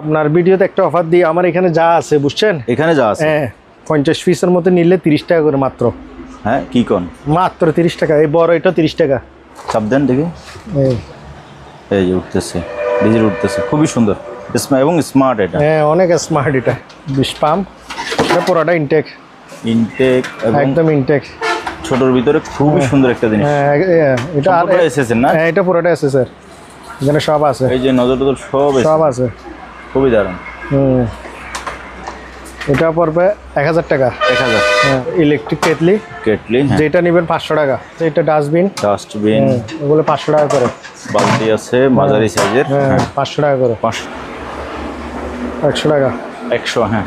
আপনার ভিডিওতে একটা অফার দিয়ে আমার এখানে যা আছে বুঝছেন? এখানে যা আছে? হ্যাঁ পঞ্চাশ পিসের মতো নিলে তিরিশ টাকা করে মাত্র। হ্যাঁ কি কোন? মাত্র তিরিশ টাকা এই বড় এটা তিরিশ টাকা। চাপ দেন দেখি। এই, যে উঠতেছে ডিজেল উঠতেছে খুবই সুন্দর। এবং স্মার্ট এটা। হ্যাঁ অনেক স্মার্ট এটা। বিশ পাম্প এটা পুরোটা ইনটেক ইনটেক একদম ইনটেক ছোটর ভিতরে খুবই সুন্দর একটা জিনিস। হ্যাঁ এটা আর এসেছে না? হ্যাঁ এটা পুরোটা আছে স্যার এখানে সব আছে। এই যে নজর টজর সব সব আছে। খুবই দারুণ। এটা পড়বে এক হাজার টাকা। এক হাজার। হ্যাঁ ইলেকট্রিক কেটলি। কেটলি হ্যাঁ। যেটা নেবেন পাঁচশো টাকা। এটা ডাস্টবিন ডাস্টবিন ওগুলো পাঁচশো টাকা করে। বালতি আছে মাঝারি সাইজের হ্যাঁ হ্যাঁ। পাঁচশো টাকা করে। পাঁচশো। একশো টাকা। একশো হ্যাঁ।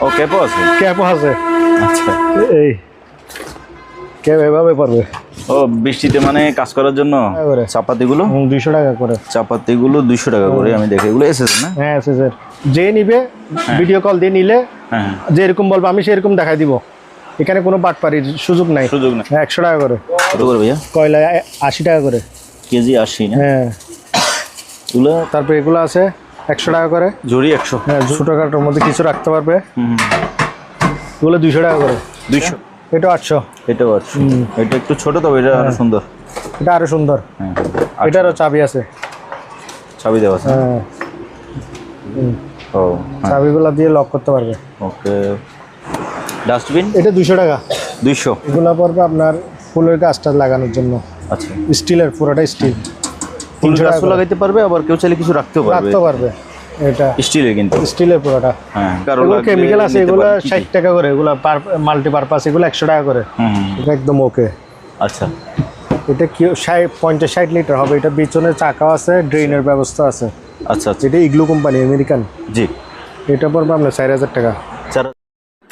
ও ক্যাপও আছে? ক্যাপও আছে। আচ্ছা। এই ক্যাপ এভাবে পারবে? ও বৃষ্টিতে মানে কাজ করার জন্য করে। চাপাতিগুলো? দুইশো টাকা করে। চাপাতিগুলো দুইশো টাকা করে আমি দেখি। এগুলো এসেছে না? হ্যাঁ স্যার যে নিবে ভিডিও কল দিয়ে নিলে হ্যাঁ যেরকম বলব আমি সেরকম দেখাই দিব। এখানে কোনো বাটপারির সুযোগ নাই। সুযোগ না হ্যাঁ, একশো টাকা করে। কত করে ভাইয়া? কয়লা আশি টাকা করে। কেজি আশি না? হ্যাঁ। এগুলো? তারপরে এগুলো আছে একশো টাকা করে। ঝুড়ি একশো। হ্যাঁ ছোটোখাটোর মধ্যে কিছু রাখতে পারবে। এগুলো দুইশো টাকা করে। দুইশো? এটা আটশো। এটাও আটশো। এটা একটু ছোট তবে এটা আরও সুন্দর। এটা আরও সুন্দর। হ্যাঁ এটারও চাবি আছে। চাবি দেওয়া আছে। হ্যাঁ। ও হ্যাঁ। চাবিগুলো দিয়ে লক করতে পারবে। ওকে। ডাস্টবিন এটা দুইশো টাকা। দুইশো। এগুলো পড়বে আপনার ফুলের গাছটা লাগানোর জন্য। আচ্ছা। স্টিলের পুরোটা স্টিল। ফুল গাছও লাগাইতে পারবে আবার কেউ চাইলে কিছু রাখতেও পারবে। রাখতে পারবে। এটা স্টিলের কিন্তু। স্টিলের পুরোটা। হ্যাঁ কারণ কেমিক্যাল আছে এগুলো পারবে। কি কি? ষাট টাকা করে এগুলো মাল্টি পারপাস এগুলো একশো টাকা করে। এটা একদম ওকে আচ্ছা। এটা কি ষাট পঞ্চাশ ষাট লিটার হবে। এটা পিছনে চাকা আছে ড্রেনের ব্যবস্থা আছে। আচ্ছা আচ্ছা। এটা ইগলু কোম্পানি আমেরিকান জি। এটা পড়বে আপনার চার হাজার টাকা। চার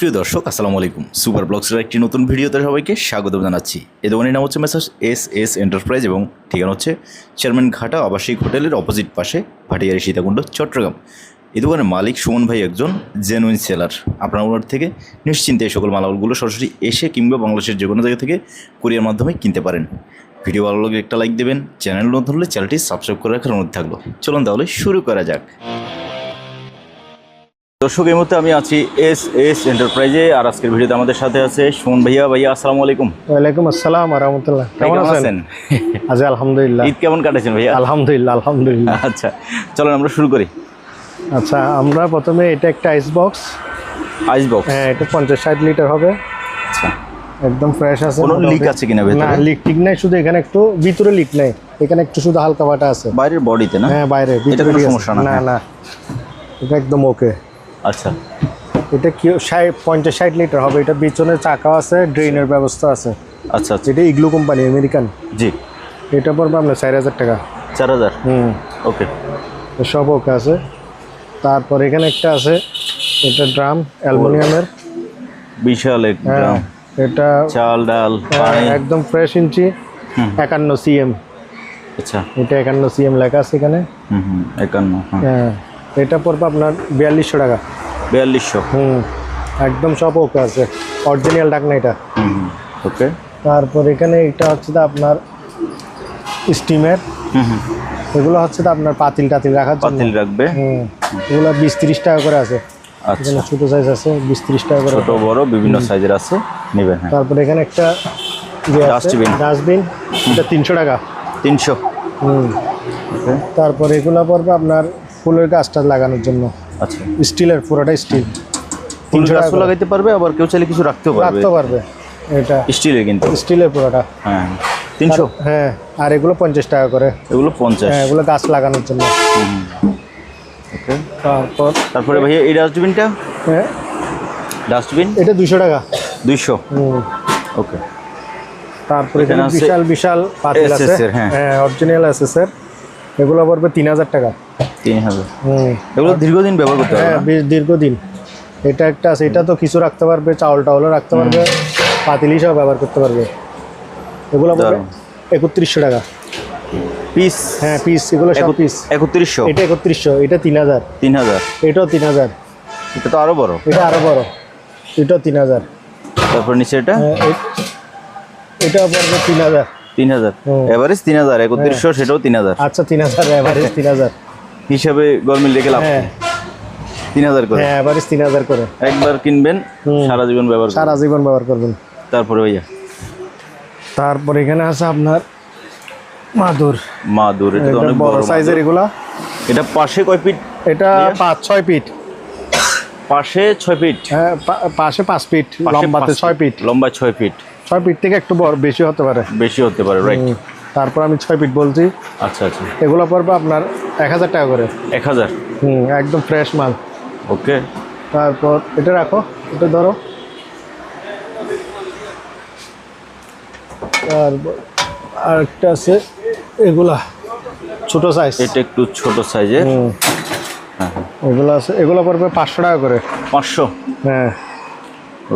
প্রিয় দর্শক, আসসালামু আলাইকুম। সুপার ব্লগসের একটি নতুন ভিডিওতে সবাইকে স্বাগত জানাচ্ছি। এ দোকানের নাম হচ্ছে মেসাজ এস এস এন্টারপ্রাইজ এবং ঠিকানা হচ্ছে চেয়ারম্যান ঘাটা আবাসিক হোটেলের অপোজিট পাশে ভাটিয়ারি সীতাকুণ্ড, চট্টগ্রাম। এই দোকানের মালিক সুমন ভাই একজন জেনুইন সেলার আপনার ওনার থেকে নিশ্চিন্তে এই সকল মালামালগুলো সরাসরি এসে কিংবা বাংলাদেশের যে কোনো জায়গা থেকে কুরিয়ার মাধ্যমে কিনতে পারেন। ভিডিও ভালো লাগলে একটা লাইক দেবেন। চ্যানেল নতুন হলে চ্যানেলটি সাবস্ক্রাইব করে রাখার অনুরোধ থাকল। চলুন তাহলে শুরু করা যাক। দর্শক এই মুহূর্তে আমি আছি এস এস এন্টারপ্রাইজে আর আজকের ভিডিওতে আমাদের সাথে আছে সুমন ভাইয়া। ভাইয়া আসসালামু আলাইকুম। ওয়ালাইকুম আসসালাম রহমতুল্লাহ। কেমন আছেন? আজ আলহামদুলিল্লাহ। ঈদ কেমন কাটাইছেন ভাইয়া? আলহামদুলিল্লাহ আলহামদুলিল্লাহ। আচ্ছা চলেন আমরা শুরু করি। আচ্ছা আমরা প্রথমে এটা একটা আইস বক্স আইস বক্স হ্যাঁ এটা পঞ্চাশ ষাট লিটার হবে। আচ্ছা। একদম ফ্রেশ আছে কোনো লিক আছে কিনা না লিক ঠিক নাই শুধু এখানে একটু ভিতরে লিক নাই। এখানে একটু শুধু হালকা বাটা আছে। বাইরের বডিতে না? হ্যাঁ বাইরে ভিতরে। সমস্যা না, না। না। এটা একদম ওকে আচ্ছা। এটা কি ষাট পঞ্চাশ ষাট লিটার হবে। এটা পিছনে চাকা আছে ড্রেনের ব্যবস্থা আছে। আচ্ছা আচ্ছা। যেটা ইগলু কোম্পানি আমেরিকান। জি। এটা পড়বে আপনার চার হাজার টাকা। চার হাজার? হুম। ওকে। সব ওকে আছে। তারপর এখানে একটা আছে। এটা ড্রাম অ্যালুমিনিয়ামের। বিশাল এক হ্যাঁ এটা চাল ডাল হ্যাঁ, একদম ফ্রেশ ইঞ্চি। একান্ন সিএম। আচ্ছা। এটা একান্ন সিএম লেখা আছে এখানে। হুম হুম একান্ন হ্যাঁ। হ্যাঁ। এটা পড়বে আপনার বিয়াল্লিশশো টাকা। বিয়াল্লিশশো। হুম একদম সব ওকে আছে। অরিজিনাল ডাকনা এটা। ওকে। তারপর এখানে এটা হচ্ছে তো আপনার স্টিমের। এগুলো হচ্ছে তো আপনার পাতিল টাতিল রাখার জন্য। পাতিল রাখবে। হুম এগুলো বিশ তিরিশ টাকা করে আছে। আচ্ছা। এখানে ছোটো সাইজ আছে বিশ তিরিশ টাকা করে। ছোট বড় বিভিন্ন সাইজের আছে। নেবেন হ্যাঁ। তারপরে এখানে একটা Dustbin। ডাস্টবিন এটা তিনশো টাকা। তিনশো। হুম। তারপরে এগুলো পড়বে আপনার ফুলের গাছটা লাগানোর জন্য। আচ্ছা। স্টিলের পুরোটা স্টিল। ফুল গাছও লাগাইতে পারবে আবার কেউ চাইলে কিছু রাখতেও পারবে। রাখতে পারবে। এটা স্টিলের কিন্তু। স্টিলের পুরোটা। হ্যাঁ। তিনশো? হ্যাঁ আর এগুলো পঞ্চাশ টাকা করে। এগুলো পঞ্চাশ। হ্যাঁ এগুলো গাছ লাগানোর জন্য। ওকে। তারপর? তারপরে ভাইয়া এই ডাস্টবিনটা? হ্যাঁ। ডাস্টবিন? এটা দুশো টাকা। দুইশো? হুম। ওকে। তারপরে এখানে বিশাল বিশাল পাতিল আছে। হ্যাঁ। হ্যাঁ অরিজিনাল আছে স্যার এগুলো পড়বে তিন হাজার টাকা। তিন হাজার এগুলো দীর্ঘদিন ব্যবহার করতে হবে হ্যাঁ বেশ দীর্ঘদিন। এটা একটা আছে এটা তো কিছু রাখতে পারবে চাউল টাউলও রাখতে পারবে পাতিল হিসাবে ব্যবহার করতে পারবে। এগুলো পড়বে একত্রিশশো টাকা। পিস? হ্যাঁ পিস এগুলো সব পিস। একত্রিশশো? এটা একত্রিশশো এটা তিন হাজার তিন হাজার এটাও তিন হাজার এটা তো আরও বড়। এটা আরও বড়। এটাও তিন হাজার তারপর নিচে এটা? হ্যাঁ, এ- এটাও পড়বে তিন হাজার তিন হাজার এভারেজ তিন হাজার একত্রিশশো সেটাও তিন হাজার আচ্ছা তিন হাজার অ্যাভারেজ তিন হাজার হিসাবে গরমিল রেখে লাভ হ্যাঁ। তিন হাজার করে। হ্যাঁ এভারেজ তিন হাজার করে। একবার কিনবেন সারা জীবন ব্যবহার সারা জীবন ব্যবহার করবেন। তারপরে ভাইয়া? তারপর এখানে আছে আপনার মাদুর। মা দূর এটা তো অনেক বড় সাইজের এগুলা। এটা পাশে কয় ফিট? এটা পাঁচ ছয় ফিট। পাশে ছয় ফিট? হ্যাঁ পাশে পাঁচ ফিট লম্বাতে ছয় ফিট। লম্বায় ছয় ফিট। ছয় ফিট থেকে একটু বড় বেশি হতে পারে। বেশি হতে পারে রাইট তারপর আমি ছয় ফিট বলছি। আচ্ছা আচ্ছা। এগুলো পড়বে আপনার এক হাজার টাকা করে। এক হাজার? হুম একদম ফ্রেশ মাল। ওকে। তারপর এটা রাখো এটা ধরো। তারপর আরেকটা আছে এগুলা ছোট সাইজ এটা একটু ছোট সাইজের হুম। হ্যাঁ হ্যাঁ। এগুলো আছে এগুলো পড়বে পাঁচশো টাকা করে। পাঁচশো? হ্যাঁ।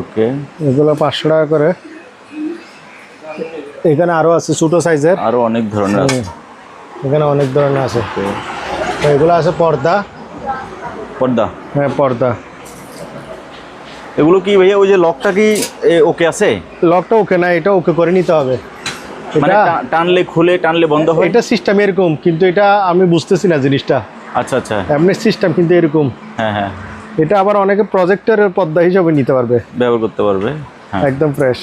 ওকে। এগুলো পাঁচশো টাকা করে। এখানে আরও আছে ছোট সাইজের আরও অনেক ধরনের আছে। এখানে অনেক ধরনের আছে। এগুলো আছে পর্দা। পর্দা? হ্যাঁ পর্দা। এগুলো কি ভাইয়া ওই যে লকটা কি ওকে আছে? লকটা ওকে না এটা ওকে করে নিতে হবে। মানে টানলে খুলে টানলে বন্ধ হয়? এটা সিস্টেম এরকম কিন্তু এটা আমি বুঝতেছি না জিনিসটা। আচ্ছা আচ্ছা। এমনি সিস্টেম কিন্তু এরকম। হ্যাঁ হ্যাঁ। এটা আবার অনেকে প্রজেক্টের পর্দা হিসাবে নিতে পারবে। ব্যবহার করতে পারবে হ্যাঁ। একদম ফ্রেশ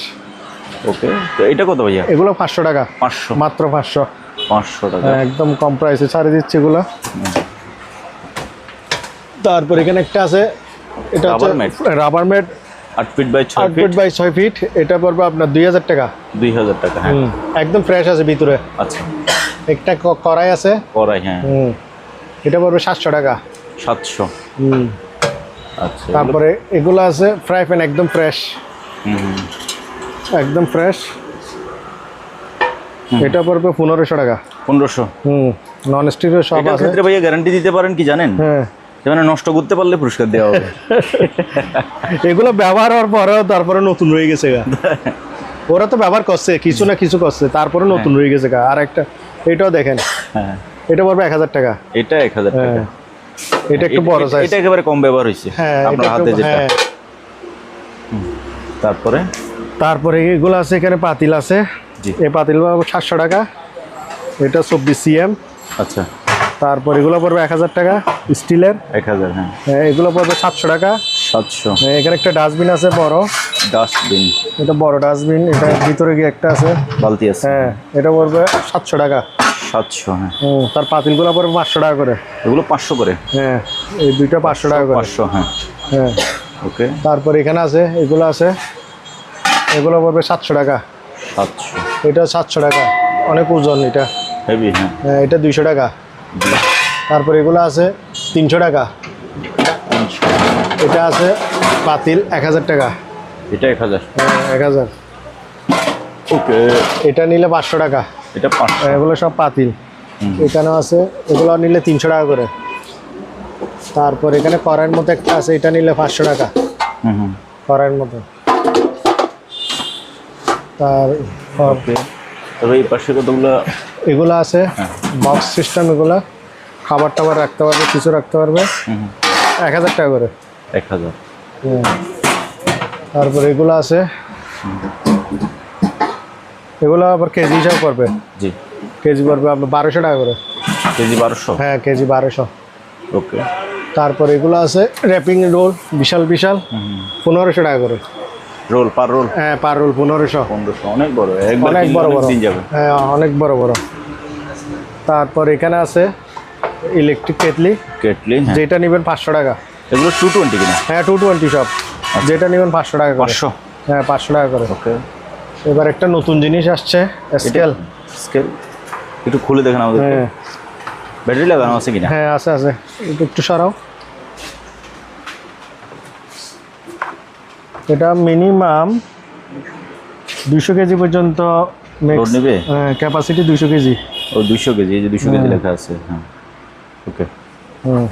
ওকে তো এটা কত ভাইয়া? এগুলো পাঁচশো টাকা। পাঁচশো। মাত্র পাঁচশো। পাঁচশো টাকা। হ্যাঁ, একদম কম প্রাইসে ছাড়ে দিচ্ছে এগুলো। তারপর এখানে একটা আছে এটা হচ্ছে রাবার ম্যাট আট ফিট বাই ছয় ফিট বাই ছয় ফিট এটা পড়বে আপনার দুই হাজার টাকা। দুই হাজার টাকা হ্যাঁ। একদম ফ্রেশ আছে ভিতরে। আচ্ছা। একটা কড়াই আছে। করাই হ্যাঁ। হুম এটা পড়বে সাতশো টাকা। সাতশো। হুম। আচ্ছা তারপরে এগুলো আছে ফ্রাই প্যান একদম ফ্রেশ। একদম ফ্রেশ এটা পড়বে পনেরোশো টাকা। পনেরোশো। হুম নন স্টিকের সব আছে। ক্ষেত্রে ভাইয়া গ্যারান্টি দিতে পারেন কি জানেন? হ্যাঁ। মানে নষ্ট করতে পারলে পুরস্কার দেওয়া হবে। এগুলো ব্যবহার হওয়ার পরেও তারপরে নতুন রয়ে গেছে গা। ওরা তো ব্যবহার করছে কিছু না কিছু করছে তারপরে নতুন রয়ে গেছে গা। আর একটা এটাও দেখেন। হ্যাঁ। এটা পড়বে এক হাজার টাকা। এটা এক হাজার টাকা। হ্যাঁ। এটা একটু বড় সাইজ এটা একেবারে কম ব্যবহার হয়েছে হ্যাঁ আপনার হাতে যেটা। হ্যাঁ। তারপরে? তারপরে এগুলো আছে এখানে পাতিল আছে। এই পাতিল সাতশো টাকা এটা চব্বিশ সিএম। আচ্ছা। তারপর এগুলো পড়বে এক হাজার টাকা স্টিলের। এক হাজার হ্যাঁ। হ্যাঁ, এগুলো পড়বে সাতশো টাকা। সাতশো। হ্যাঁ, এখানে একটা ডাস্টবিন আছে বড়। ডাস্টবিন। এটা বড় ডাস্টবিন এটা ভিতরে গিয়ে একটা আছে। বালতি আছে। হ্যাঁ এটা পড়বে সাতশো টাকা। সাতশো হ্যাঁ। তার পাতিলগুলো পড়বে পাঁচশো টাকা করে। এগুলো পাঁচশো করে? হ্যাঁ এই দুইটা পাঁচশো টাকা করে। পাঁচশো হ্যাঁ। হ্যাঁ। ওকে। তারপর এখানে আছে এগুলো আছে। এগুলো পড়বে সাতশো টাকা। সাতশো। এটা সাতশো টাকা। অনেক ওজন এটা। হেভি হ্যাঁ। হ্যাঁ, এটা দুইশো টাকা। তারপর এগুলো আছে তিনশো টাকা। এটা আছে পাতিল এক হাজার টাকা। এটা এক হাজার হ্যাঁ, এক হাজার ওকে। এটা নিলে পাঁচশো টাকা। এটা এগুলো সব পাতিল। হুম। এখানেও আছে এগুলো নিলে তিনশো টাকা করে। তারপর এখানে কড়াইয়ের মতো একটা আছে এটা নিলে পাঁচশো টাকা। কড়াইয়ের মতো তার ওকে তবে এই পাশে কতগুলো? এগুলো আছে হ্যাঁ। বক্স সিস্টেম এগুলো। খাবার টাবার রাখতে পারবে কিছু রাখতে পারবে। এক হাজার টাকা করে। এক হাজার। তারপর এগুলো আছে। এগুলো আবার কেজি হিসাব করবে জি। কেজি পড়বে আপনার বারোশো টাকা করে। কেজি বারোশো? হ্যাঁ কেজি বারোশো। ওকে তারপর এগুলো আছে র্যাপিং রোল বিশাল বিশাল। পনেরোশো টাকা করে। Roll per roll? হ্যাঁ পার রোল পনেরোশো। পনেরোশো অনেক বড়। অনেক বড় বড়। দিন যাবে। হ্যাঁ অনেক বড় বড়। তারপর এখানে আছে ইলেকট্রিক কেটলি। কেটলি হ্যাঁ। যেটা নেবেন পাঁচশো টাকা। এগুলো টু টোয়েন্টি কিনা? হ্যাঁ টু টোয়েন্টি সব। যেটা নেবেন পাঁচশো টাকা পাঁচশো? হ্যাঁ পাঁচশো টাকা করে। ওকে। এবার একটা নতুন জিনিস আসছে স্কেল স্কেল একটু খুলে দেখেন আমাদের হ্যাঁ। ব্যাটারি লাগানো আছে কিনা? হ্যাঁ আছে আছে। একটু একটু সরাও। এটা মিনিমাম দুশো কেজি পর্যন্ত নেবে? ক্যাপাসিটি দুশো কেজি। ও দুশো কেজি এই যে দুশো কেজি হ্যাঁ। লেখা আছে হ্যাঁ। ওকে হুম।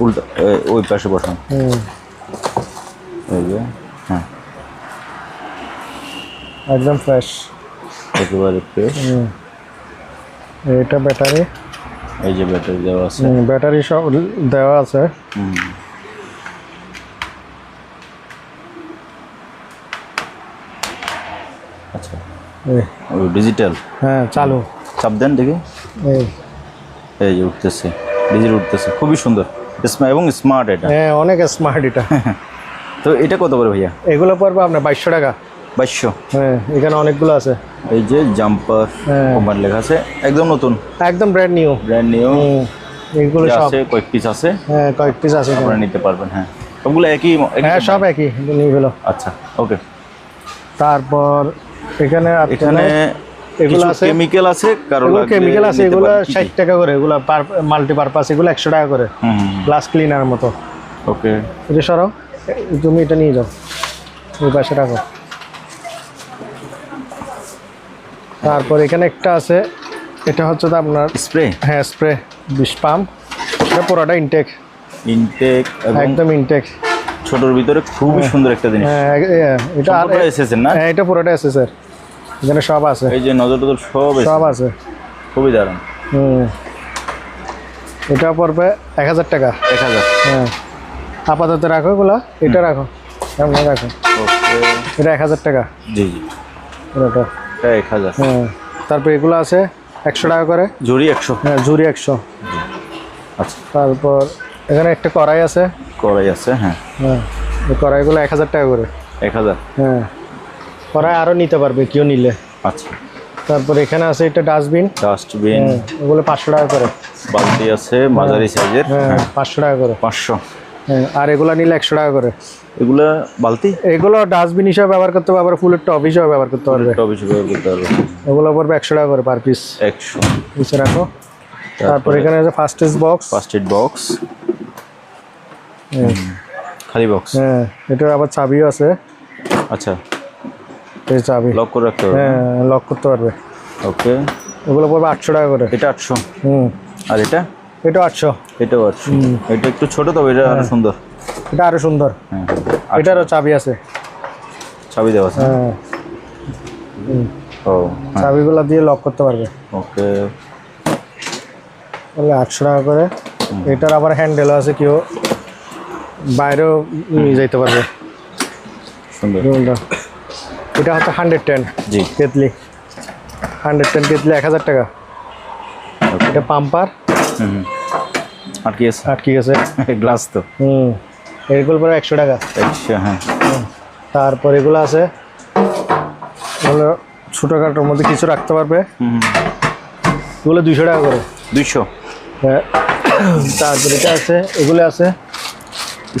উল্টা ওই পাশে বসান। হুম। এই যে হ্যাঁ। একদম ফ্রেশ একেবারে ফ্রেশ এটা ব্যাটারি এই যে ব্যাটারি দেওয়া আছে। ব্যাটারি সব দেওয়া আছে। হুম। আচ্ছা। ডিজিটাল হ্যাঁ চালু। চাপ দেন দেখি। এই। যে উঠতেছে ডিজিল উঠতেছে। খুবই সুন্দর। এবং স্মার্ট এটা। হ্যাঁ অনেক স্মার্ট এটা। তো এটা কত করে ভাইয়া? এগুলো পড়বে আপনার বাইশশো টাকা। বাইশশো। হ্যাঁ এখানে অনেকগুলো আছে। এই যে জাম্পার হ্যাঁ। কোম্পানি লেখা আছে। একদম নতুন। একদম ব্র্যান্ড নিউ ব্র্যান্ড নিউ এগুলো সব। আছে কয়েক পিস আছে। হ্যাঁ কয়েক পিস আছে। আপনারা নিতে পারবেন হ্যাঁ। সবগুলো একই হ্যাঁ সব একই। নিয়ে গেলো আচ্ছা ওকে তারপর এখানে এখানে এগুলো আছে? কেমিক্যাল আছে কারও কেমিক্যাল আছে এগুলো পারেন। কি কি? ষাট টাকা করে এগুলো মাল্টিপারপাস এগুলো একশো টাকা করে। গ্লাস ক্লিনার মতো। ওকে। এটা সরাও তুমি এটা নিয়ে যাও ওই পাশে রাখো। তারপর এখানে একটা আছে এটা হচ্ছে তো আপনার স্প্রে হ্যাঁ স্প্রে বিষ পাম্প। এটা পুরোটা ইনটেক ইনটেক একদম ইনটেক ছোটর ভিতরে খুবই সুন্দর একটা জিনিস। হ্যাঁ এটা আর এসেছে না? হ্যাঁ এটা পুরোটা আছে স্যার এখানে সব আছে। এই যে নজর টজর সব সব আছে। খুবই দারুণ। হুম। এটা পড়বে এক হাজার টাকা। এক হাজার হ্যাঁ। আপাতত রাখো এগুলা। এটা রাখো। এমন রাখো। এটা এক হাজার টাকা। জি জি। এটা এক হাজার হ্যাঁ। তারপর এগুলো আছে একশো টাকা করে। জুড়ি একশো। হ্যাঁ ঝুরি একশো। আচ্ছা। তারপর এখানে একটা কড়াই আছে। কড়াই আছে হ্যাঁ। হ্যাঁ কড়াইগুলো এক হাজার টাকা করে। এক হাজার? হ্যাঁ কড়াই আরও নিতে পারবে কেউ নিলে। আচ্ছা। তারপর এখানে আছে এটা ডাস্টবিন। ডাস্টবিন। হ্যাঁ ওগুলো পাঁচশো টাকা করে। বালতি আছে মাঝারি সাইজের হ্যাঁ পাঁচশো টাকা করে। পাঁচশো। হ্যাঁ আর এগুলো নিলে একশো টাকা করে। এগুলো বালতি? এগুলো ডাস্টবিন হিসাবে ব্যবহার করতে পারবে ফুলের টব হিসাবে ব্যবহার করতে পারবে। টবে ব্যবহার করতে পারবে। এগুলো পড়বে একশো টাকা করে পার পিস। একশো। নিচে রাখো। তারপর এখানে আছে first fastest box first aid box খালি বক্স হ্যাঁ এটার আবার চাবিও আছে। আচ্ছা। এই চাবি। লক করে রাখতে হবে। হ্যাঁ লক করতে পারবে। ওকে। এগুলো পড়বে আটশো টাকা করে। এটা আটশো? হুম। আর এটা? এটা আটশো। এটাও আটশো। এটা একটু ছোট তবে এটা আরও সুন্দর। এটা আরও সুন্দর। হ্যাঁ। এটারও চাবি আছে। চাবি দেওয়া আছে। হ্যাঁ। ও হ্যাঁ। চাবিগুলো দিয়ে লক করতে পারবে। ওকে। বলে আটশো টাকা করে। এটার আবার হ্যান্ডেলও আছে কেউ। বাইরেও নিয়ে যাইতে পারবে। এটা হচ্ছে হান্ড্রেড টেন জি। কেতলি। হান্ড্রেড টেন কেতলি এক হাজার টাকা। এটা পাম্পার। হুম হুম। আর কি আছে? আটকে গেছে গ্লাস তো। হুম। এগুলো পরে একশো টাকা। একশো হ্যাঁ। তারপর এগুলো আছে। এগুলো ছোটোখাটোর মধ্যে কিছু রাখতে পারবে। এগুলো দুইশো টাকা করে। দুইশো। হ্যাঁ। তারপর এটা আছে এগুলো আছে।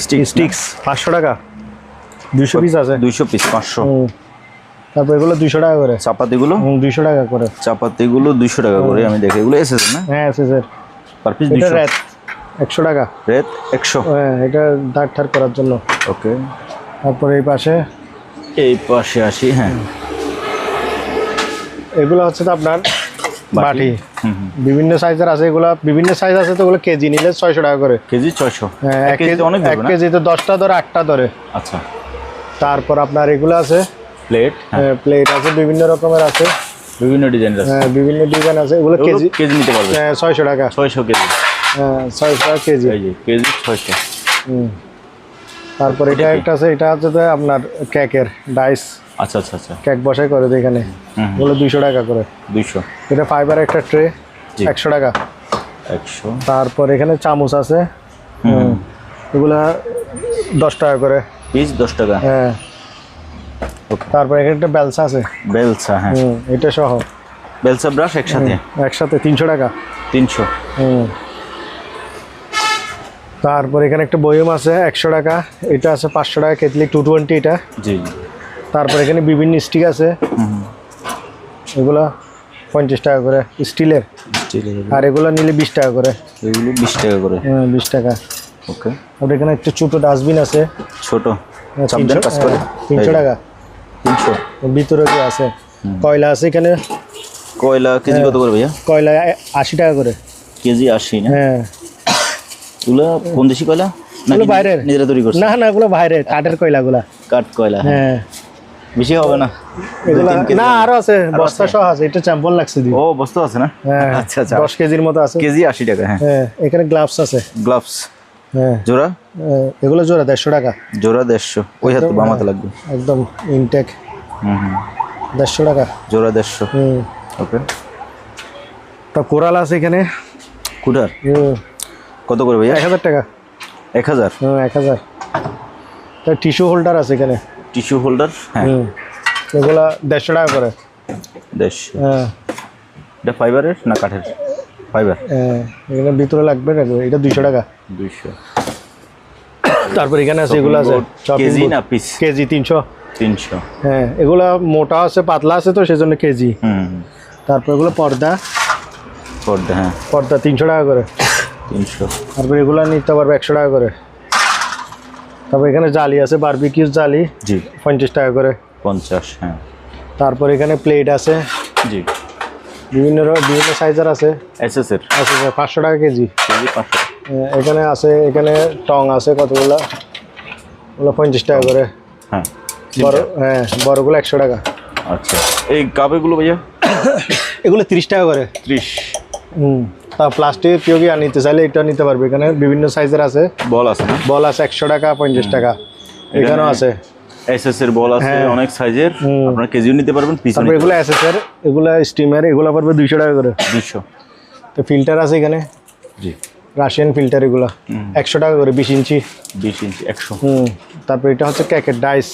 স্টিক্স পাঁচশো টাকা। দুইশো পিস আছে। দুইশো পিস পাঁচশো। তারপর এগুলো দুইশো টাকা করে। চাপাতিগুলো? দুইশো টাকা করে। চাপাতিগুলো দুইশো টাকা করে আমি দেখি। এগুলো এসেছে না? হ্যাঁ স্যার পার পিস দুইশো। রেত একশো টাকা। রেট একশো। হ্যাঁ এটা দাঁড় ঠার করার জন্য। ওকে। তারপর এই পাশে? এই পাশে আসি হ্যাঁ। এগুলো হচ্ছে আপনার বাটি। বিভিন্ন সাইজের আছে এগুলো বিভিন্ন সাইজ আছে তো ওগুলো কেজি নিলে ছয়শো টাকা করে। কেজি ছয়শো? হ্যাঁ এক কেজিতে অনেক এক কেজিতে দশটা ধরে আটটা ধরে। আচ্ছা। তারপর আপনার এগুলো আছে। প্লেট হ্যাঁ। প্লেট আছে বিভিন্ন রকমের আছে। বিভিন্ন ডিজাইন আছে। হ্যাঁ, বিভিন্ন ডিজাইন আছে। এগুলো কেজি কেজি নিতে পারবে? হ্যাঁ, ছয়শো টাকা। ছয়শো কেজি। হ্যাঁ ছয়শো টাকা কেজি। কেজি ছয়শো। হুম। তারপর এটা একটা আছে এটা হচ্ছে যে আপনার কেকের ডাইস। আচ্ছা আচ্ছা আচ্ছা। কেক বসাই করে তো এখানে। এগুলো দুইশো টাকা করে। দুইশো। এটা ফাইবার একটা ট্রে। একশো টাকা। একশো। তারপর এখানে চামচ আছে। হুম। এগুলা দশ টাকা করে। পিস দশ টাকা? হ্যাঁ. তারপর এখানে একটা বেলসা আছে। বেলসা হ্যাঁ। হুম এটা সহ। বেলসা ব্রাশ একসাথে? একসাথে তিনশো টাকা। তিনশো। হুম। তারপর এখানে একটা বয়ম আছে একশো টাকা। এটা আছে পাঁচশো টাকা কেতলি টু টোয়েন্টি এটা। জি। তারপর এখানে বিভিন্ন স্টিক আছে। এগুলো পঞ্চাশ টাকা করে স্টিলের। আর এগুলো নিলে বিশ টাকা করে। এগুলো বিশ টাকা করে। হ্যাঁ বিশ টাকা। ওকে। আর এখানে একটা ছোটো ডাস্টবিন আছে। ছোট। হ্যাঁ, তিনশো- হ্যাঁ, টাকা। তিনশো। ভিতরে কি আছে কয়লা আছে এখানে? কয়লা কেজি কত করে ভাইয়া? কয়লা আশি টাকা করে। কেজি আশি হ্যাঁ। এগুলো কোন দেশি কয়লা? এগুলো বাইরের। নিজেরা তৈরি করছে? না না এগুলো বাইরে কাঠের কয়লাগুলা। কাঠ কয়লা হ্যাঁ। হ্যাঁ। বেশি হবে না? না আরও আছে বস্তা সহ আছে এটা চ্যাম্পল লাগছে দি ও বস্তু আছে না? হ্যাঁ আচ্ছা আচ্ছা। দশ কেজির মতো আছে। কেজি আশি টাকা হ্যাঁ। এখানে গ্লাভস আছে। গ্লাভস। হ্যাঁ। জোড়া? এগুলো জোড়া দেড়শো টাকা। জোড়া দেড়শো। ওই হাতে বাম হাতে লাগবে। একদম ইনটেক হুম হুম। দেড়শো টাকা। জোড়া দেড়শো। হুম। ওকে। তা কোরাল আছে এখানে? কুটার হুম। কত করে ভাইয়া? এক হাজার টাকা। এক হাজার? এক হাজার। তার টিস্যু হোল্ডার আছে এখানে। টিস্যু হোল্ডার হ্যাঁ। এগুলা দেড়শো টাকা করে। দেশ হ্যাঁ। এটা ফাইবারের না কাঠের? ফাইবার হ্যাঁ, এখানে ভিতরে লাগবে না এটা দুইশো টাকা। দুইশো। তারপর এখানে আছে এগুলো আছে কেজি না পিস কেজি তিনশো। তিনশো। হ্যাঁ এগুলা মোটা আছে পাতলা আছে তো সেজন্য কেজি। হুম। তারপর এগুলো পর্দা। পর্দা হ্যাঁ। পর্দা তিনশো টাকা করে। তিনশো তারপর এগুলো নিতে পারবে একশো টাকা করে। তারপর এখানে জালি আছে বারবিকিউর জালি জি। পঞ্চাশ টাকা করে। পঞ্চাশ হ্যাঁ। তারপর এখানে প্লেট আছে। জি। বিভিন্ন বিভিন্ন সাইজের আছে। এসএসের যে পাঁচশো টাকা কেজি। কেজি পাঁচশো। এখানে আছে এখানে টং আছে কতগুলো? ওগুলো পঞ্চাশ টাকা করে। হ্যাঁ। বড় হ্যাঁ বড়গুলো একশো টাকা। আচ্ছা। এই কাপেগুলো ভাইয়া? এগুলো তিরিশ টাকা করে। ত্রিশ। হুম। তা প্লাস্টিক কেউ কি আর নিতে চাইলে এটা নিতে পারবে। এখানে বিভিন্ন সাইজের আছে। বল আছে বল আছে একশো টাকা পঞ্চাশ টাকা। এখানেও আছে। এসএস এর বল আছে হ্যাঁ। অনেক সাইজের। আপনার কেজিও নিতে পারবেন পিস তারপর এগুলো স্টিমের এগুলো টাকা করে। তো ফিল্টার আছে এখানে। জি। রাশিয়ান ফিল্টার এগুলো। টাকা করে বিশ ইঞ্চি। বিশ ইঞ্চি একশো। হুম। তারপর এটা হচ্ছে ক্যাকেট ডাইস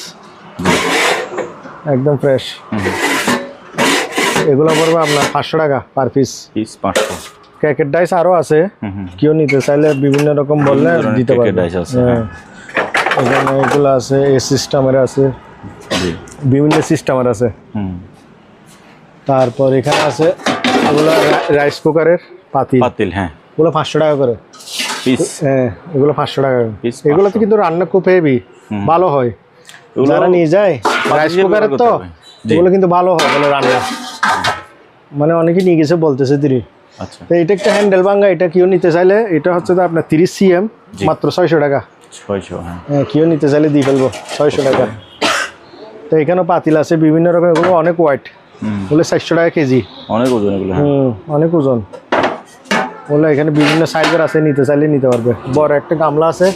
একদম ফ্রেশ এগুলো পড়বে আপনার পাঁচশো টাকা পার পিস পিস পাঁচশো। ক্যাকেট ডাইস আরও আছে। কেউ নিতে চাইলে বিভিন্ন রকম বললে দিতে পারবে। এর আছে, হ্যাঁ। এখানে এগুলো আছে এ সিস্টেমের আছে। বিভিন্ন সিস্টেমের আছে। হুম। তারপর এখানে আছে এগুলো রাইস কুকারের পাতিল। পাতিল হ্যাঁ। এগুলো পাঁচশো টাকা করে। পিস? হ্যাঁ এগুলো পাঁচশো টাকা করে। এগুলোতে কিন্তু রান্না খুব হেভি। ভালো হয়। যারা নিয়ে যায় রাইস কুকারের তো। এগুলো কিন্তু ভালো হয় বলে রান্না। মানে অনেকে নিয়ে গেছে বলতেছে তিনি তো এটা একটা হ্যান্ডেল ভাঙ্গা এটা কেউ নিতে চাইলে এটা হচ্ছে তো আপনার তিরিশ সিএম। মাত্র ছয়শো টাকা। ছয়শো হ্যাঁ। হ্যাঁ কেউ নিতে চাইলে দিয়ে ফেলব ছয়শো টাকা। তো এখানেও পাতিল আছে বিভিন্ন রকম এগুলো অনেক হোয়াইট হুম। ওগুলো চারশো টাকা কেজি। অনেক ওজন এগুলো হ্যাঁ। হুম অনেক ওজন। ওগুলো এখানে বিভিন্ন সাইজের আছে নিতে চাইলে নিতে পারবে। বড় একটা গামলা আছে।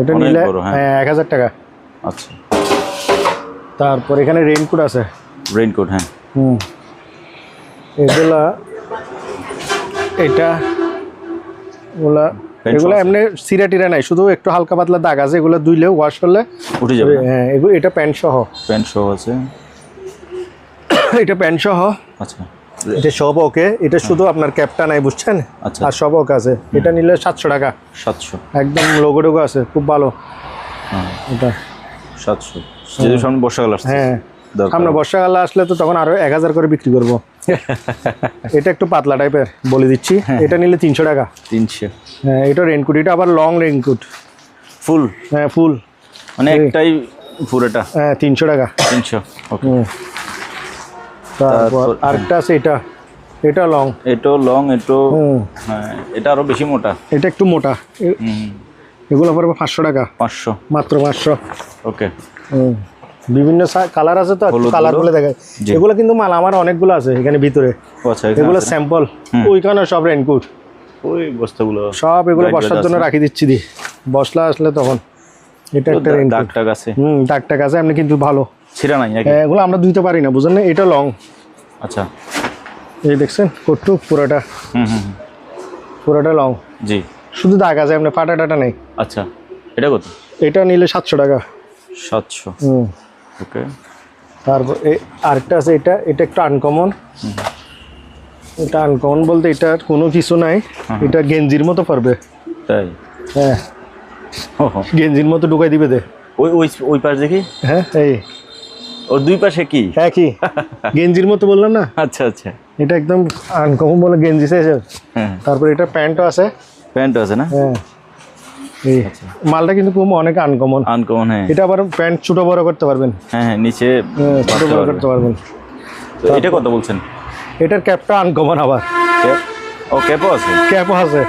এটা নিলে হ্যাঁ। হ্যাঁ এক হাজার টাকা। আচ্ছা। তারপর এখানে রেইনকোট আছে। রেইনকোট হ্যাঁ। হুম। এগুলা এটা এগুলা এগুলো এমনি সিরা টিরা নাই শুধু একটু হালকা পাতলা দাগ আছে এগুলো ধুইলে ওয়াশ করলে উঠে যাবে হ্যাঁ এগুলো এটা প্যান্ট সহ। প্যান্ট সহ আছে। এটা প্যান্ট সহ। আচ্ছা। এটা সব ওকে এটা শুধু আপনার ক্যাপটা নাই বুঝছেন? আচ্ছা। আর সব ওকে আছে। এটা নিলে সাতশো টাকা। সাতশো। একদম লোগো টোগো আছে খুব ভালো। হ্যাঁ। এটা। সাতশো। বর্ষাকাল আসছে হ্যাঁ। আমরা বর্ষাকাল আসলে তো তখন আরও এক হাজার করে বিক্রি করব। এটা একটু পাতলা টাইপের বলে দিচ্ছি। এটা নিলে তিনশো টাকা। তিনশো। হ্যাঁ এটা রেনকোট এটা আবার লং রেনকোট। ফুল? হ্যাঁ ফুল। মানে একটাই পুরোটা হ্যাঁ তিনশো টাকা। তিনশো ওকে। তারপর তারপর, আরেকটা আছে এটা। এটা লং। এটো লং এটো হ্যাঁ এটা আরও বেশি মোটা। এটা একটু মোটা। এগুলো পড়বে পাঁচশো টাকা। পাঁচশো। মাত্র পাঁচশো। ওকে। হুম। বিভিন্ন কালার আছে তো কালারগুলো? দেখায়। এগুলো কিন্তু মাল আমার অনেকগুলো আছে এখানে ভিতরে। আচ্ছা এগুলো স্যাম্পল। ওইখানে সব রেনকোট ওই বস্তাগুলো সব এগুলো বসার জন্য রাখি দিচ্ছি দি। বসলা আসলে তখন। এটা একটা রেনকোট টাগ আছে। হুম টাগ আছে আপনি কিন্তু ভালো। ছিঁড়া নাই হ্যাঁ, এগুলো আমরা ধুইতে পারি না বুঝলেন না? এটা লং আচ্ছা। এই দেখছেন কট্টু পুরোটা। হুম হুম। পুরোটা লং জি। শুধু দাগ আছে এমনি ফাটা টাটা নেই। আচ্ছা। এটা কত? এটা নিলে সাতশো টাকা। সাতশো। হুম। ওকে তারপর আরেকটা আছে এটা এটা একটু আনকমন এটা আনকমন বলতে এটার কোনো কিছু নাই। এটা গেঞ্জির মতো পারবে। তাই? হ্যাঁ। গেঞ্জির মতো ঢুকাই দিবে দে। ওই ওই ওই পাশ দেখি? হ্যাঁ এই। ওর দুই পাশে কি? হ্যাঁ কি গেঞ্জির মতো বললাম না? আচ্ছা আচ্ছা। এটা একদম আনকমন বলে গেঞ্জি সাইজে হ্যাঁ। তারপর এটা প্যান্টও আছে। প্যান্ট আছে না? হ্যাঁ। এই মালটা কিন্তু খুব অনেক আনকমন আনকমন হ্যাঁ। এটা আবার প্যান্ট ছোট বড় করতে পারবেন। হ্যাঁ হ্যাঁ নিচে হ্যাঁ, ছোট বড় করতে পারবেন। তো এটা কত বলছেন? এটার ক্যাপটা আনকমন আবার। ও ক্যাপও আছে? ক্যাপও আছে।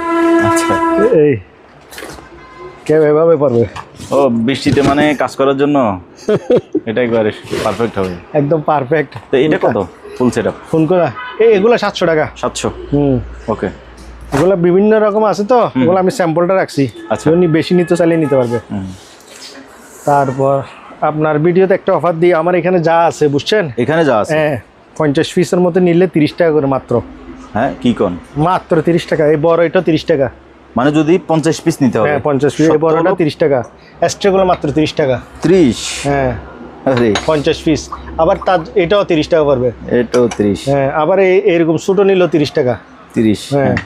আচ্ছা। এই ক্যাপ এভাবে পারবে। ও বৃষ্টিতে মানে কাজ করার জন্য? এটা একবারে পারফেক্ট হবে। একদম পারফেক্ট তো এটা কত? ফুল সেট আপ ফোন করা? এই এগুলো সাতশো টাকা। সাতশো? হুম। ওকে এগুলো বিভিন্ন রকম আছে তো এগুলো আমি স্যাম্পলটা রাখছি। আচ্ছা। কেউ নি- বেশি নিতে চাইলে নিতে পারবে। তারপর আপনার ভিডিওতে একটা অফার দিই আমার এখানে যা আছে বুঝছেন? এখানে যা আছে? হ্যাঁ পঞ্চাশ পিসের মতো নিলে তিরিশ টাকা করে মাত্র। হ্যাঁ কি কোন? মাত্র তিরিশ টাকা এই বড় এটা তিরিশ টাকা। মানে যদি পঞ্চাশ পিস নিতে হবে? হ্যাঁ পঞ্চাশ পিস এই বড়টা তিরিশ টাকা। এক্সট্রাগুলো মাত্র তিরিশ টাকা। ত্রিশ? হ্যাঁ। পঞ্চাশ পিস আবার তার এটাও তিরিশ টাকা পড়বে। এটাও ত্রিশ। হ্যাঁ আবার এই- এরকম ছোটো নিল তিরিশ টাকা। তিরিশ হ্যাঁ।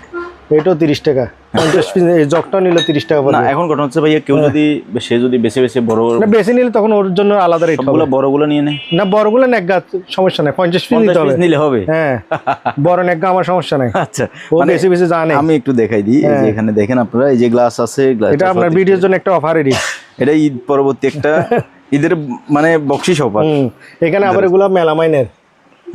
এটাও তিরিশ টাকা। পঞ্চাশ পিস এই জগটাও নিল তিরিশ টাকা না এখন ঘটনা হচ্ছে ভাইয়া কেউ যদি সে যদি বেছে বেছে বড় না বেশি নিলে তখন ওর জন্য আলাদা রেট সবগুলো হবে। বড়গুলো নিয়ে নেয় না বড়গুলো নেগা সমস্যা নাই। পঞ্চাশ পিস নিতে হবে। নিলে হবে? হ্যাঁ। বড় নেগা আমার সমস্যা নাই। আচ্ছা ও মানে বেশি বেশি জানে। আমি একটু দেখাই দিই এখানে দেখেন আপনারা এই যে গ্লাস আছে গ্লাস এটা আপনার ভিডিওর জন্য একটা অফারেরই এটা ঈদ পরবর্তী একটা ঈদের মানে বকশিস অফার এখানে আবার এগুলো মেলামাইনের।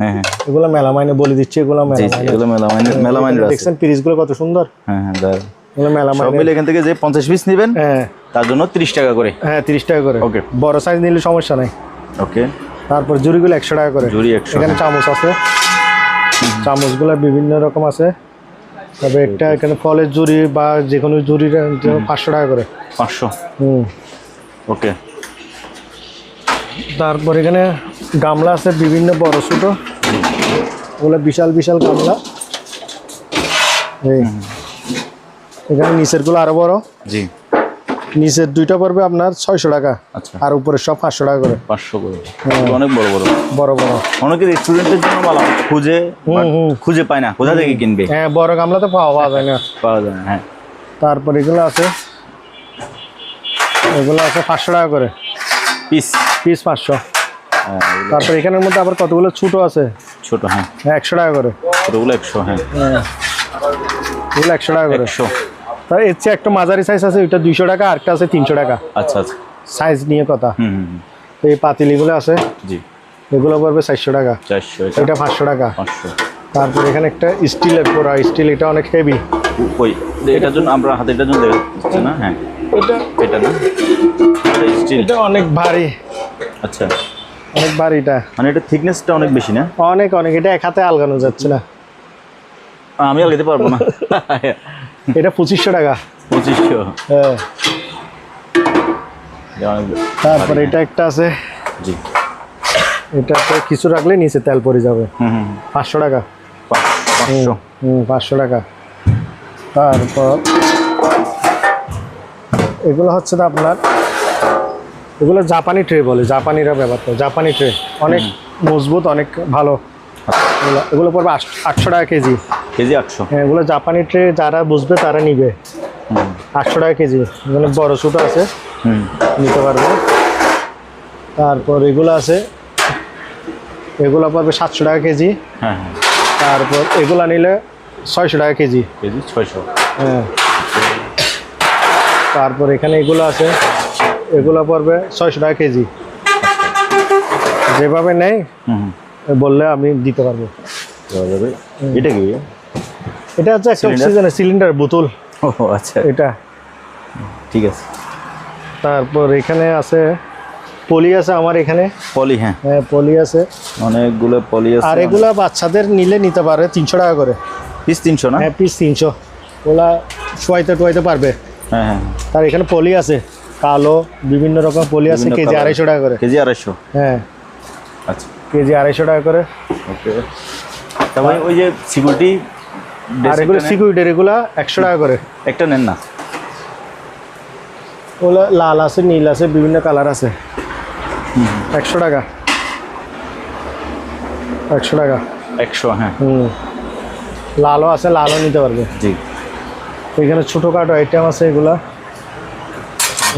হ্যাঁ হ্যাঁ। এগুলো মেলামাইনে বলে দিচ্ছি এগুলো মেলামাইনের এগুলো মেলামাইনের মেলামাইনের আছে দেখছেন পিরিজগুলো কত সুন্দর? হ্যাঁ হ্যাঁ দাঁড়ান। এগুলো সব মিলে এখান থেকে যে পঞ্চাশ পিস নেবেন হ্যাঁ। তার জন্য তিরিশ টাকা করে। হ্যাঁ তিরিশ টাকা করে. বড় সাইজ নিলে সমস্যা নাই। ওকে তারপর জুড়িগুলো একশো টাকা করে। জুড়ি একশো। এখানে চামচ আছে। চামচগুলো বিভিন্ন রকম আছে। তবে একটা এখানে ফলের জুড়ি বা যে কোনো জুড়ি পাঁচশো টাকা করে। পাঁচশো। হুম। ওকে তারপর এখানে গামলা আছে বিভিন্ন বড় ছোট। ওগুলো বিশাল বিশাল গামলা। এই এখানে নিচেরগুলো আরও বড়। জি। নিচের দুইটা পড়বে আপনার ছয়শো টাকা। আচ্ছা। আর উপরে সব পাঁচশো টাকা করে। পাঁচশো করে। অনেক বড় বড়। বড় বড়। অনেকে রেস্টুরেন্টের জন্য ভালো খুঁজে। খুঁজে পায় না কোথা থেকে কিনবে? হ্যাঁ বড় গামলা তো পাওয়া পাওয়া যায় না। পাওয়া যায় না হ্যাঁ। তারপর এগুলো আছে। এগুলো আছে পাঁচশো টাকা করে। পিস পিস পাঁচশো। হ্যাঁ তারপর এখানের মধ্যে আবার কতগুলো ছোটো আছে? ছোট হ্যাঁ। হ্যাঁ একশো টাকা করে। ছোটগুলো একশো হ্যাঁ। হ্যাঁ একশো টাকা করে। একশো। তার এর চেয়ে একটা মাঝারি সাইজ আছে ওইটা দুইশো টাকা আরেকটা আছে তিনশো টাকা। আচ্ছা আচ্ছা। সাইজ নিয়ে কথা। হুম হুম। এই পাতিলিগুলো আছে জি। এগুলো পড়বে চারশো টাকা। চারশো এটা পাঁচশো টাকা। পাঁচশো। তারপর এখানে একটা স্টিলের পোড়া। স্টিল এটা অনেক হেভি ওই এটার জন্য আমরা হাতেরটার জন্য দেখা যাচ্ছে না হ্যাঁ। এটা এটা না? স্টিল এটা অনেক ভারী। আচ্ছা। অনেক এটা। মানে এটা থিকনেসটা অনেক বেশি না? অনেক অনেক। এটা এক হাতে আলগানো যাচ্ছে না। আমি আলগাতে পারব না। এটা পঁচিশশো টাকা। পঁচিশশো। হ্যাঁ। তারপর এটা একটা আছে। জি। এটাতে কিছু রাখলে নিচে তেল পড়ে যাবে। পাঁচশো টাকা। পাঁচ- পাঁচশো। হুম পাঁচশো টাকা। তারপর এগুলো হচ্ছে না আপনার এগুলো জাপানি ট্রে বলে জাপানিরা ব্যবহার করে জাপানি ট্রে। অনেক মজবুত অনেক ভালো। এগুলো এগুলো পড়বে আট- আটশো টাকা কেজি। কেজি আটশো? হ্যাঁ এগুলো জাপানি ট্রে যারা বুঝবে তারা নিবে। আটশো টাকা কেজি। এখানে বড় ছোটো আছে। নিতে পারবে। তারপর এগুলো আছে। এগুলো পড়বে সাতশো টাকা কেজি। হ্যাঁ হ্যাঁ। তারপর এগুলো নিলে ছয়শো টাকা কেজি। কেজি ছয়শো। হ্যাঁ। তারপর এখানে এগুলো আছে। এগুলো পড়বে ছয়শো টাকা কেজি। যেভাবে নেই বললে আমি দিতে পারব। এটা কি? এটা হচ্ছে একটা অক্সিজেনের সিলিন্ডার বোতল। ও আচ্ছা। এটা। ঠিক আছে। তারপর এখানে আছে পলি আছে আমার এখানে। পলি হ্যাঁ। হ্যাঁ পলি আছে। অনেকগুলো পলি আছে। আর এগুলা বাচ্চাদের নিলে নিতে পারে তিনশো টাকা করে। পিস তিনশো না? হ্যাঁ পিস তিনশো। ওলা শোয়াইতে টোয়াইতে পারবে। হ্যাঁ হ্যাঁ। তার এখানে পলি আছে। কালো বিভিন্ন রকম পলি আছে কেজি আড়াইশো টাকা করে। কেজি আড়াইশো? হ্যাঁ। আচ্ছা। কেজি আড়াইশো টাকা করে। ওকে। তারপরে ওই যে সিকিউরিটি আর এগুলো সিকিউরিটির এগুলো একশো টাকা করে। একটা নেন না? ওগুলো লাল আছে নীল আছে বিভিন্ন কালার আছে। একশো টাকা। একশো টাকা। একশো হ্যাঁ। হুম। লালও আছে লালও নিতে পারবে। জি। এখানে ছোটোখাটো আইটেম আছে এগুলা।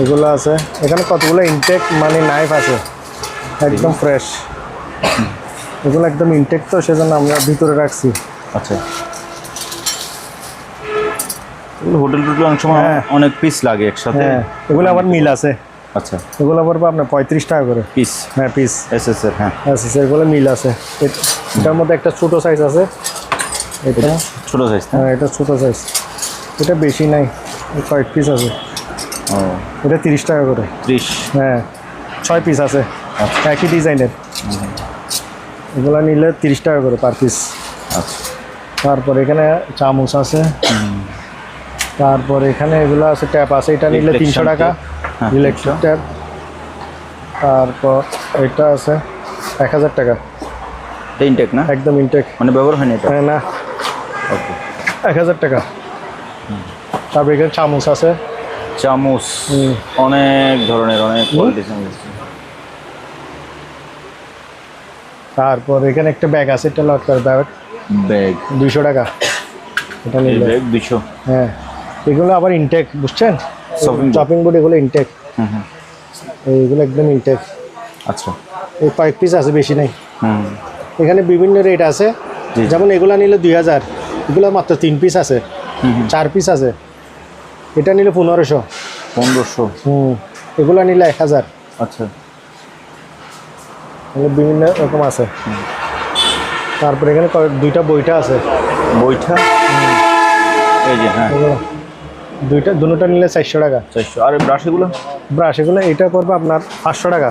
এগুলো আছে। এখানে কতগুলো ইনটেক মানে নাইফ আছে। একদম ফ্রেশ এগুলো একদম ইনটেক তো সেজন্য আমরা ভিতরে রাখছি। আচ্ছা। হোটেল টোটেল অনেক সময় হ্যাঁ। অনেক পিস লাগে একসাথে। হ্যাঁ এগুলো আবার মিল আছে। আচ্ছা। এগুলো পড়বে আপনার পঁয়ত্রিশ টাকা করে। পিস হ্যাঁ পিস এস এস এর হ্যাঁ। আছে এগুলো মিল আছে। এটার মধ্যে একটা ছোটো সাইজ আছে। এটা ছোট সাইজ হ্যাঁ। এটা ছোটো সাইজ এটা বেশি নাই। কয়েক পিস আছে। ও এটা তিরিশ টাকা করে। ত্রিশ। হ্যাঁ ছয় পিস আছে। একই ডিজাইনের এগুলো নিলে তিরিশ টাকা করে পার পিস আচ্ছা। তারপর এখানে চামচ আছে। তারপর এখানে এগুলো আছে ট্যাপ আছে এটা নিলে তিনশো টাকা। ইলেকট্রিক ট্যাপ তারপর এটা আছে এক হাজার টাকা। এটা ইনটেক না? একদম ইনটেক মানে ব্যবহার হয়নি এটা? হ্যাঁ না। ওকে এক হাজার টাকা। তারপর এখানে চামচ আছে। চামচ অনেক ধরনের অনেক কোয়ালিটি চামচ। তারপর এখানে একটা ব্যাগ আছে এটা লটকার ব্যাগ ব্যাগ দুইশো টাকা। এটা নিলে। ব্যাগ দুশো হ্যাঁ। এগুলো আবার ইনটেক বুঝছেন? শপিং বোর্ড এগুলো ইনটেক হুম হুম। এইগুলো একদম ইনটেক আচ্ছা। এই কয়েক পিস আছে বেশি নেই। হুম। এখানে বিভিন্ন রেট আছে। যেমন এগুলো নিলে দুই হাজার। এগুলো মাত্র তিন পিস আছে। চার পিস আছে। এটা নিলে পনেরোশো। পনেরোশো। হুম এগুলা নিলে এক হাজার। আচ্ছা। বিভিন্ন রকম আছে। তারপরে এখানে দুইটা বইটা আছে। বইটা? এই যে হ্যাঁ। দুইটা দুটোটা নিলে চারশো টাকা। চারশো। আর ব্রাশ এগুলো? ব্রাশ এগুলো এটা পড়বে আপনার পাঁচশো টাকা।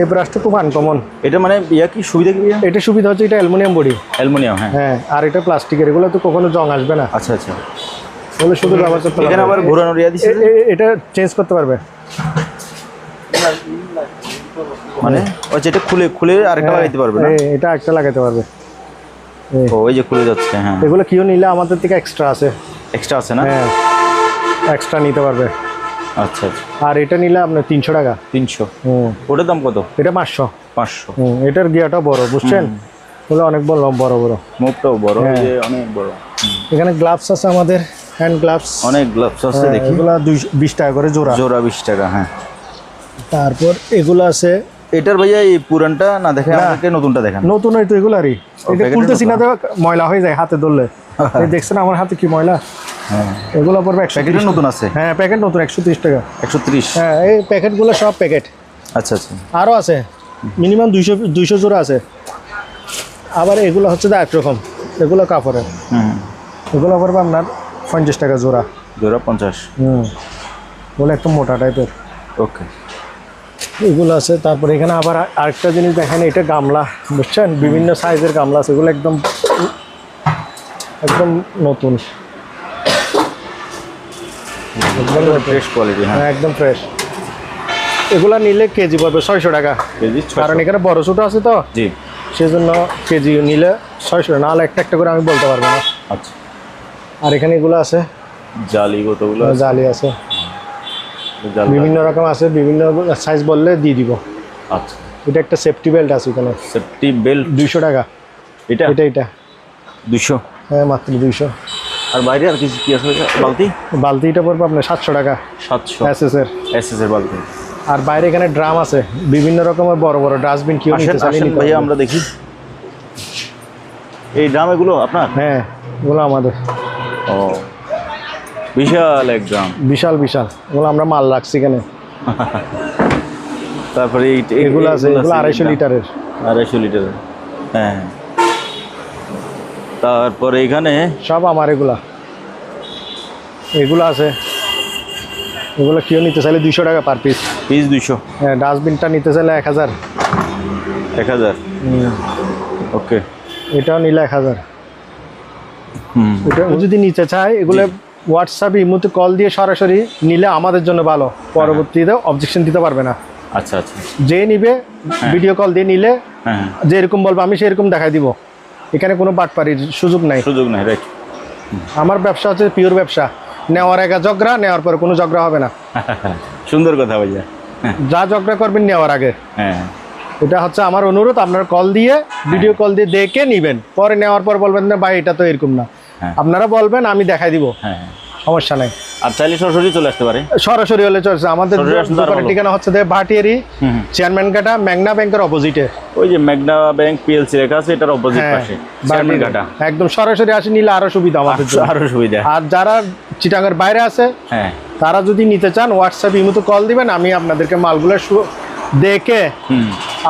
এই ব্রাশটা খুব আনকমন এটা মানে ইয়া কি? সুবিধা কি এটা সুবিধা হচ্ছে এটা অ্যালুমিনিয়াম বডি। অ্যালুমিনিয়াম হ্যাঁ। হ্যাঁ আর এটা প্লাস্টিকের এগুলো তো কখনো জং আসবে না। আচ্ছা আচ্ছা। এগুলো শুধু ব্যবহার করতে এখানে পারবে। আবার ঘোরানোর দিচ্ছে এ- এ- এটা চেঞ্জ করতে পারবে। মানে? ও যেটা খুলে খুলে আরেকটা হ্যাঁ, লাগাইতে পারবে না? এটা একটা লাগাতে পারবে। ও ওই যে খুলে যাচ্ছে হ্যাঁ। এগুলো কিও নিলে আমাদের থেকে এক্সট্রা আছে। এক্সট্রা আছে না? হ্যাঁ। এক্সট্রা নিতে পারবে। আচ্ছা আচ্ছা। আর এটা নিলে আপনার তিনশো টাকা। তিনশো? ওটার দাম কত? এটা পাঁচশো। পাঁচশো। হুম এটার গিয়াটা বড় বুঝছেন? এগুলো অনেক বড় বড় বড়। মুখটাও বড় এই হ্যাঁ। যে অনেক বড়। এখানে গ্লাভস আছে আমাদের। Hand gloves. অনেক গ্লাভস আছে দেখি। এগুলো দুইশো বিশ টাকা করে জোড়া। জোড়া বিশ টাকা হ্যাঁ। তারপর এগুলো আছে এটার ভাইয়া এই পুরানটা না দেখে আমাদেরকে নতুনটা দেখান। নতুন হয়তো এগুলারই। এটা খুলতেছি না। ময়লা হয়ে যায় হাতে ধরলে। এই দেখছেন আমার হাতে কি ময়লা? হ্যাঁ। এগুলো পড়বে একশো প্যাকেটের নতুন আছে? হ্যাঁ প্যাকেট নতুন একশো তিরিশ টাকা। একশো ত্রিশ? হ্যাঁ এই প্যাকেটগুলো সব প্যাকেট। আচ্ছা আচ্ছা। আরও আছে। মিনিমাম দুইশো দুইশো জোড়া আছে। আবার এগুলো হচ্ছে যে একরকম। এগুলো কাপড়ের। হুম। এগুলো পড়বে আপনার পঞ্চাশ টাকা জোড়া। জোড়া পঞ্চাশ। হুম। এগুলো একটু মোটা টাইপের। ওকে। এগুলো আছে তারপরে এখানে আবার আরেকটা জিনিস দেখেন এটা গামলা বুঝছেন? বিভিন্ন সাইজের গামলা আছে এগুলো একদম একদম নতুন। একদম ফ্রেশ কোয়ালিটি হ্যাঁ। হ্যাঁ একদম ফ্রেশ এগুলা নিলে কেজি পড়বে ছয়শো টাকা। কেজি কারণ এখানে বড় ছোটো আছে তো? জি। সেজন্য কেজি নিলে ছয়শো নাহলে একটা একটা করে আমি বলতে পারব না। আচ্ছা। আর এখানে এগুলো আছে। জালি কতগুলো জালি আছে। বিভিন্ন রকম আছে বিভিন্ন সাইজ বললে দিয়ে দিব। আচ্ছা। এটা একটা সেফটি বেল্ট আছে এখানে। সেফটি বেল্ট দুইশো টাকা। এটা? এটা এটা। দুশো হ্যাঁ মাত্র দুইশো। আর বাইরে আর কিছু কি আছে? বালতি? বালতিটা পড়বে আপনার সাতশো টাকা। সাতশো। এসএস এর এস এস এর বালতি। আর বাইরে এখানে ড্রাম আছে। বিভিন্ন রকমের বড় বড় ডাস্টবিন কি ভাইয়া আমরা দেখি। এই ড্রাম এগুলো আপনার? হ্যাঁ এগুলো আমাদের। ও। বিশাল এক ড্রাম বিশাল বিশাল। এগুলো আমরা মাল রাখছি এখানে তারপরে এগুলো আছে এগুলো আড়াইশো লিটারের। আড়াইশো লিটারের। হ্যাঁ তারপরে এখানে সব আমার এগুলা। এগুলো আছে। এগুলো কেউ নিতে চাইলে দুইশো টাকা পার পিস পিস দুইশো। হ্যাঁ ডাস্টবিনটা নিতে চাইলে এক হাজার। এক হাজার। ওকে এটাও নিলে এক হাজার। যদি নিতে চায় এগুলো হোয়াটসঅ্যাপে ইমুতে কল দিয়ে সরাসরি নিলে আমাদের জন্য ভালো। পরবর্তীতে অবজেকশন দিতে পারবে না। আচ্ছা আচ্ছা। যে নিবে ভিডিও কল দিয়ে নিলে হ্যাঁ হ্যাঁ। যে এরকম বলব আমি সেরকম দেখাই দিব। এখানে কোনো বাটপারির সুযোগ নাই। সুযোগ নাই রাইট আমার ব্যবসা হচ্ছে পিওর ব্যবসা। নেওয়ার আগে ঝগড়া নেওয়ার পরে কোনো ঝগড়া হবে না। সুন্দর কথা ভাইয়া। যা ঝগড়া করবেন নেওয়ার আগে। হ্যাঁ। এটা হচ্ছে আমার অনুরোধ আপনার কল দিয়ে ভিডিও কল দিয়ে দেখে নিবেন। পরে নেওয়ার পর বলবেন না ভাই এটা তো এরকম না। হ্যাঁ। আপনারা বলবেন আমি দেখাই দিব। হ্যাঁ সমস্যা নাই। আর চাইলে সরাসরি চলে আসতে পারে। সরাসরি হলে চলছে আমাদের দোকানের ঠিকানা হচ্ছে ভাটিয়ারি। চেয়ারম্যান কাটা মেঘনা ব্যাংকের অপোজিটে ওই যে ব্যাংক পিএলসি রেখা আছে এটার অপোজিট হ্যাঁ পাশে চেয়ারম্যান ঘাটা। একদম সরাসরি আসে নিলে আরও সুবিধা আমাদের আরও সুবিধা। আর যারা চিটাঙ্গের বাইরে আছে হ্যাঁ। তারা যদি নিতে চান হোয়াটসঅ্যাপ ইমুতে কল দিবেন আমি আপনাদেরকে মালগুলো দেখে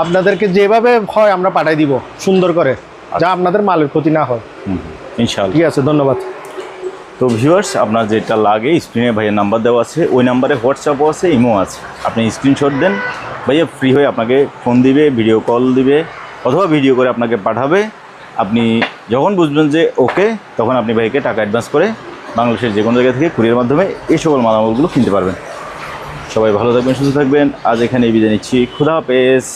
আপনাদেরকে যেভাবে হয় আমরা পাঠাই দিব সুন্দর করে। যা আপনাদের মালের ক্ষতি না হয়। ইনশাআল্লাহ। ঠিক আছে ধন্যবাদ। তো ভিউয়ার্স আপনার যেটা লাগে স্ক্রিনে ভাইয়ের নাম্বার দেওয়া আছে ওই নাম্বারে হোয়াটসঅ্যাপও আছে ইমো আছে। আপনি স্ক্রিনশট দেন ভাইয়া ফ্রি হয়ে আপনাকে ফোন দিবে ভিডিও কল দিবে অথবা ভিডিও করে আপনাকে পাঠাবে। আপনি যখন বুঝবেন যে ওকে তখন আপনি ভাইকে টাকা অ্যাডভান্স করে বাংলাদেশের যে কোনো জায়গা থেকে কুরিয়ার মাধ্যমে এই সকল মালামালগুলো কিনতে পারবেন। সবাই ভালো থাকবেন সুস্থ থাকবেন। আজ এখানে বিদায় নিচ্ছি। খুদা হাফেজ।